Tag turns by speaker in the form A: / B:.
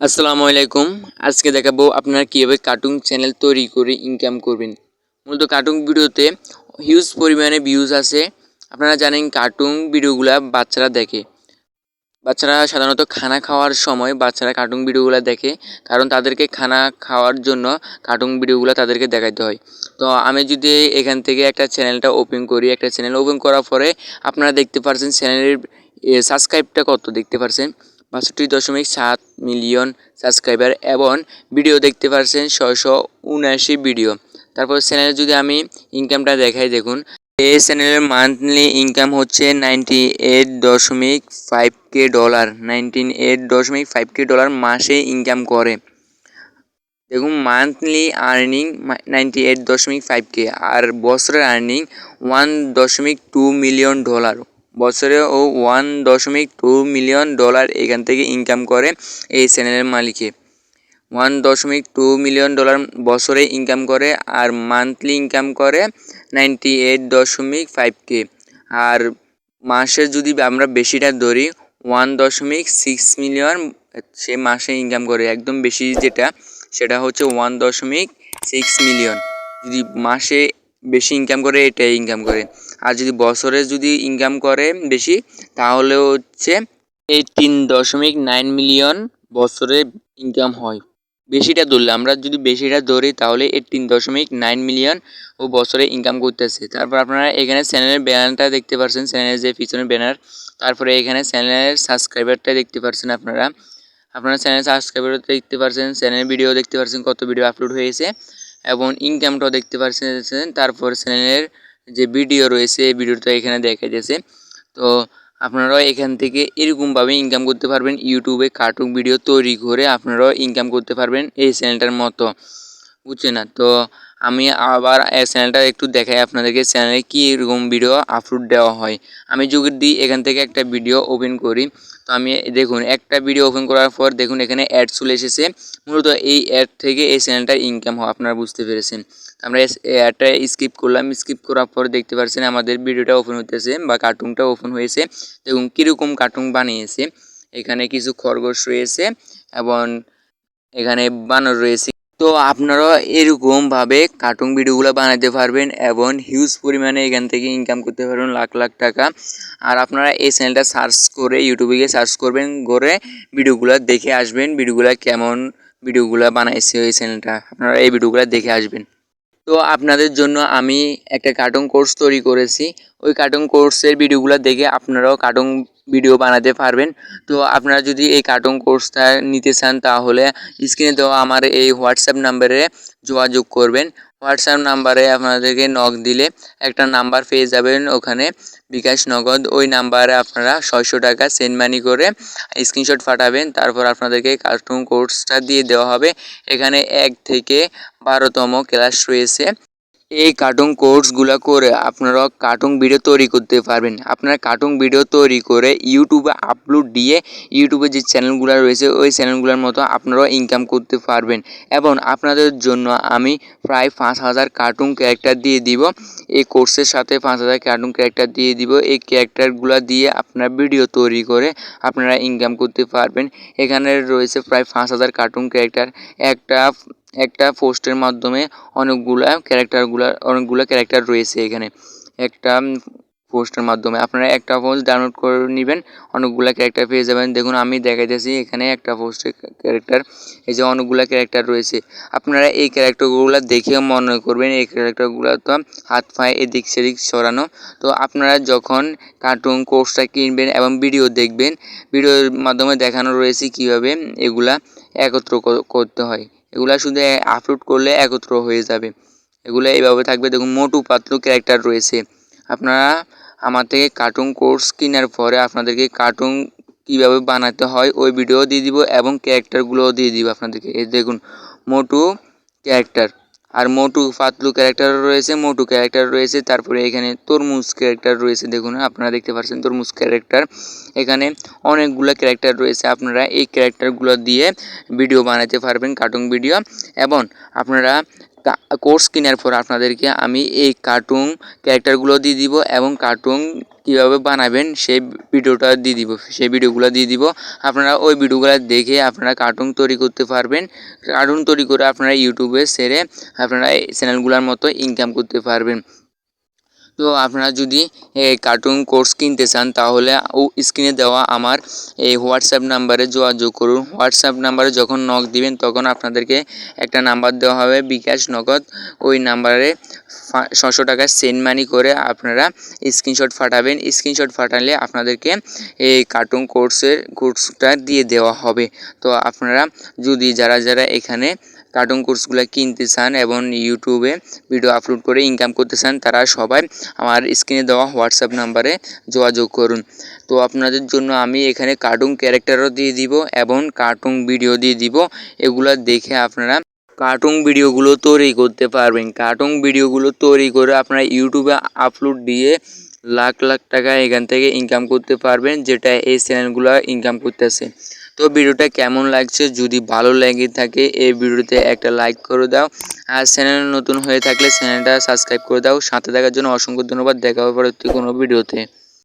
A: আসসালামু আলাইকুম। আজকে দেখাবো আপনারা কীভাবে কার্টুন চ্যানেল তৈরি করে ইনকাম করবেন। মূলত কার্টুন ভিডিওতে হিউজ পরিমাণে ভিউজ আছে। আপনারা জানেন কার্টুন ভিডিওগুলা বাচ্চারা দেখে। বাচ্চারা সাধারণত খানা খাওয়ার সময় বাচ্চারা কার্টুন ভিডিওগুলো দেখে, কারণ তাদেরকে খানা খাওয়ার জন্য কার্টুন ভিডিওগুলো তাদেরকে দেখাতে হয়। তো আমি যদি এখান থেকে একটা চ্যানেলটা ওপেন করি, একটা চ্যানেল ওপেন করার পরে আপনারা দেখতে পারছেন চ্যানেলের সাবস্ক্রাইবটা কত দেখতে পারছেন? বাষট্টি দশমিক সাত মিলিয়ন সাবস্ক্রাইবার এবং ভিডিও দেখতে পারছেন ছয়শো উনআশি ভিডিও। তারপর চ্যানেলে যদি আমি ইনকামটা দেখাই, দেখুন। এই চ্যানেলের মান্থলি ইনকাম হচ্ছে নাইনটি এইট দশমিক five K dollar nineteen eight দশমিক ফাইভ কে ডলার মাসে ইনকাম করে। দেখুন মান্থলি আর্নিং নাইনটি এইট দশমিক ফাইভ কে আর বছরের আর্নিং ওয়ান দশমিক টু মিলিয়ন ডলার বছরে ও ওয়ান দশমিক টু মিলিয়ন ডলার এখান থেকে ইনকাম করে এই চ্যানেলের মালিকে। ওয়ান দশমিক টু মিলিয়ন ডলার বছরে ইনকাম করে আর মান্থলি ইনকাম করে নাইনটি এইট দশমিক ফাইভ কে আর মাসে যদি আমরা বেশিটা ধরি ওয়ান দশমিক সিক্স মিলিয়ন সে মাসে ইনকাম করে। একদম বেশি যেটা, সেটা হচ্ছে ওয়ান দশমিক সিক্স মিলিয়ন যদি মাসে বেশি ইনকাম করে, এটাই ইনকাম করে। আর যদি বছরে যদি ইনকাম করে বেশি, তাহলে হচ্ছে এই তিন দশমিক নাইন মিলিয়ন বছরে ইনকাম হয়। বেশিটা ধরলে, আমরা যদি বেশিটা ধরি, তাহলে এই তিন দশমিক নাইন মিলিয়ন ও বছরে ইনকাম করতেছে। তারপর আপনারা এখানে চ্যানেলের ব্যানারটা দেখতে পাচ্ছেন চ্যানেলের যে পিছনের ব্যানার তারপরে এখানে চ্যানেলের সাবস্ক্রাইবারটা দেখতে পাচ্ছেন আপনারা। আপনারা চ্যানেল সাবস্ক্রাইবার দেখতে পাচ্ছেন চ্যানেলের ভিডিও দেখতে পাচ্ছেন কত ভিডিও আপলোড হয়েছে। এবং ইনকামটাও দেখতে পাচ্ছেন তারপর চ্যানেলের যে ভিডিও রয়েছে, এই ভিডিওটা এখানে দেখা যাচ্ছে তো আপনারাও এখান থেকে এরকমভাবে ইনকাম করতে পারবেন ইউটিউবে কার্টুন ভিডিও তৈরি করে আপনারাও ইনকাম করতে পারবেন এই চ্যানেলটার মতো। বুঝছেন না। তো আমি আবার চ্যানেলটা একটু দেখাই আপনাদেরকে। চ্যানেলে কী এরকম ভিডিও আপলোড দেওয়া হয়। আমি যদি এখান থেকে একটা ভিডিও ওপেন করি, তো আমি দেখুন, একটা ভিডিও ওপেন করার পর দেখুন, এখানে অ্যাড চলে এসেছে। মূলত এই অ্যাড থেকে এই চ্যানেলটার ইনকাম হয়, আপনারা বুঝতে পেরেছেন। আমরা অ্যাডটা স্কিপ করলাম। স্কিপ করার পর দেখতে পাচ্ছেন আমাদের ভিডিওটা ওপেন হতেছে বা কার্টুনটা ওপেন হয়েছে। দেখুন, কীরকম কার্টুন বানিয়েছে। এখানে কিছু খরগোশ রয়েছে এবং এখানে বানর রয়েছে। তো আপনারাও এরকমভাবে কার্টুন ভিডিওগুলো বানাতে পারবেন এবং হিউজ পরিমাণে এখান থেকে ইনকাম করতে পারবেন লাখ লাখ টাকা। আর আপনারা এই চ্যানেলটা সার্চ করে ইউটিউবে গিয়ে সার্চ করবেন করে ভিডিওগুলো দেখে আসবেন ভিডিওগুলো কেমন ভিডিওগুলো বানাইছে ওই চ্যানেলটা আপনারা এই ভিডিওগুলো দেখে আসবেন। তো আপনাদের জন্য আমি একটা কার্টুন কোর্স তৈরি করেছি। ওই কার্টুন কোর্সের ভিডিওগুলো দেখে আপনারাও কার্টুন ভিডিও বানাতে পারবেন। তো আপনারা যদি এই কার্টুন কোর্সটা নিতে চান, তাহলে স্ক্রিনে দেওয়া আমার এই হোয়াটসঅ্যাপ নাম্বারে যোগাযোগ করবেন। হোয়াটসঅ্যাপ নাম্বারে আপনাদেরকে নক দিলে একটা নাম্বার পেয়ে যাবেন ওখানে। বিকাশ নগদ, ওই নাম্বারে আপনারা ছয়শো টাকা সেন্ড মানি করে স্ক্রিনশট পাঠাবেন। তারপর আপনাদেরকে কার্টুন কোর্সটা দিয়ে দেওয়া হবে। এখানে এক থেকে বারোতম ক্লাস রয়েছে। এই কার্টুন কোর্সগুলো করে আপনারা কার্টুন ভিডিও তৈরি করতে পারবেন। আপনারা কার্টুন ভিডিও তৈরি করে ইউটিউবে আপলোড দিয়ে ইউটিউবে যে চ্যানেলগুলো রয়েছে, ওই চ্যানেলগুলোর মতো আপনারাও ইনকাম করতে পারবেন। এবং আপনাদের জন্য আমি প্রায় পাঁচ হাজার কার্টুন ক্যারেক্টার দিয়ে দিব। এই কোর্সের সাথে পাঁচ হাজার কার্টুন ক্যারেক্টার দিয়ে দিব। এই ক্যারেক্টারগুলো দিয়ে আপনারা ভিডিও তৈরি করে আপনারা ইনকাম করতে পারবেন। এখানে রয়েছে প্রায় পাঁচ হাজার কার্টুন ক্যারেক্টার একটা একটা পোস্টের মাধ্যমে অনেকগুলা ক্যারেক্টারগুলা, অনেকগুলো ক্যারেক্টার রয়েছে এখানে। একটা পোস্টের মাধ্যমে আপনারা একটা পোস্ট ডাউনলোড করে নেবেন, অনেকগুলো ক্যারেক্টার পেয়ে যাবেন। দেখুন, আমি দেখাইতেছি এখানে একটা পোস্টের ক্যারেক্টার, এই যে অনেকগুলো ক্যারেক্টার রয়েছে। আপনারা এই ক্যারেক্টারগুলো দেখে মনে করবেন, এই ক্যারেক্টারগুলো তো হাত পায়ে এদিক সেদিক সরানো। তো আপনারা যখন কার্টুন কোর্সটা কিনবেন এবং ভিডিও দেখবেন, ভিডিওর মাধ্যমে দেখানো রয়েছে কীভাবে এগুলা একত্র করতে হয়। এগুলা শুধু আপলোড করলে একত্র হয়ে যাবে। এগুলো এইভাবে থাকবে। দেখুন, মোটু পাতলু ক্যারেক্টার রয়েছে। আপনারা আমার থেকে কার্টুন কোর্স কেনার পরে আপনাদেরকে কার্টুন কীভাবে বানাতে হয়, ওই ভিডিও দিয়ে দিব এবং ক্যারেক্টারগুলোও দিয়ে দিব আপনাদেরকে। এই দেখুন, মোটু ক্যারেক্টার আর মোটু পাতলু ক্যারেক্টার রয়েছে, মোটু ক্যারেক্টার রয়েছে, তারপরে এখানে তরমুজ ক্যারেক্টার রয়েছে, দেখুন আপনারা দেখতে পাচ্ছেন তরমুজ ক্যারেক্টার। এখানে অনেকগুলো ক্যারেক্টার রয়েছে, আপনারা এই ক্যারেক্টারগুলো দিয়ে ভিডিও বানাতে পারবেন, কার্টুন ভিডিও। এবং আপনারা কোর্স কেনার পর আপনাদেরকে আমি এই কার্টুন ক্যারেক্টারগুলো দিয়ে দিব এবং কার্টুন কীভাবে বানাবেন সেই ভিডিওটা দিয়ে দিব, সেই ভিডিওগুলো দিয়ে দিব। আপনারা ওই ভিডিওগুলো দেখে আপনারা কার্টুন তৈরি করতে পারবেন। কার্টুন তৈরি করে আপনারা ইউটিউবে সেরে আপনারা এই চ্যানেলগুলোর মতো ইনকাম করতে পারবেন। তো আপনারা যদি এই কার্টুন কোর্স কিনতে চান, তাহলে ও স্ক্রিনে দেওয়া আমার এই হোয়াটসঅ্যাপ নাম্বারে যোগাযোগ করুন। হোয়াটসঅ্যাপ নাম্বারে যখন নক দিবেন, তখন আপনাদেরকে একটা নাম্বার দেওয়া হবে, বিকাশ নগদ। ওই নাম্বারে ছশো টাকা সেন্ড মানি করে আপনারা স্ক্রিনশট পাঠাবেন। স্ক্রিনশট ফাটালে আপনাদেরকে এই কার্টুন কোর্সের কোর্সটা দিয়ে দেওয়া হবে। তো আপনারা যদি, যারা যারা এখানে কার্টুন কোর্সগুলো কিনতে চান এবং ইউটিউবে ভিডিও আপলোড করে ইনকাম করতে চান, তারা সবাই আমার স্ক্রিনে দেওয়া হোয়াটসঅ্যাপ নাম্বারে যোগাযোগ করুন। তো আপনাদের জন্য আমি এখানে কার্টুন ক্যারেক্টারও দিয়ে দিব এবং কার্টুন ভিডিও দিয়ে দিব। এগুলো দেখে আপনারা কার্টুন ভিডিওগুলো তৈরি করতে পারবেন। কার্টুন ভিডিওগুলো তৈরি করে আপনারা ইউটিউবে আপলোড দিয়ে লাখ লাখ টাকা এখান থেকে ইনকাম করতে পারবেন, যেটা এই চ্যানেলগুলো ইনকাম করতেছে। তো ভিডিওটা কেমন লাগছে? যদি ভালো লেগে থাকে, এই ভিডিওতে একটা লাইক করে দাও। আর চ্যানেল নতুন হয়ে থাকলে চ্যানেলটা সাবস্ক্রাইব করে দাও। সাথে থাকার জন্য অসংখ্য ধন্যবাদ। দেখা হবে পরবর্তী কোনো ভিডিওতে।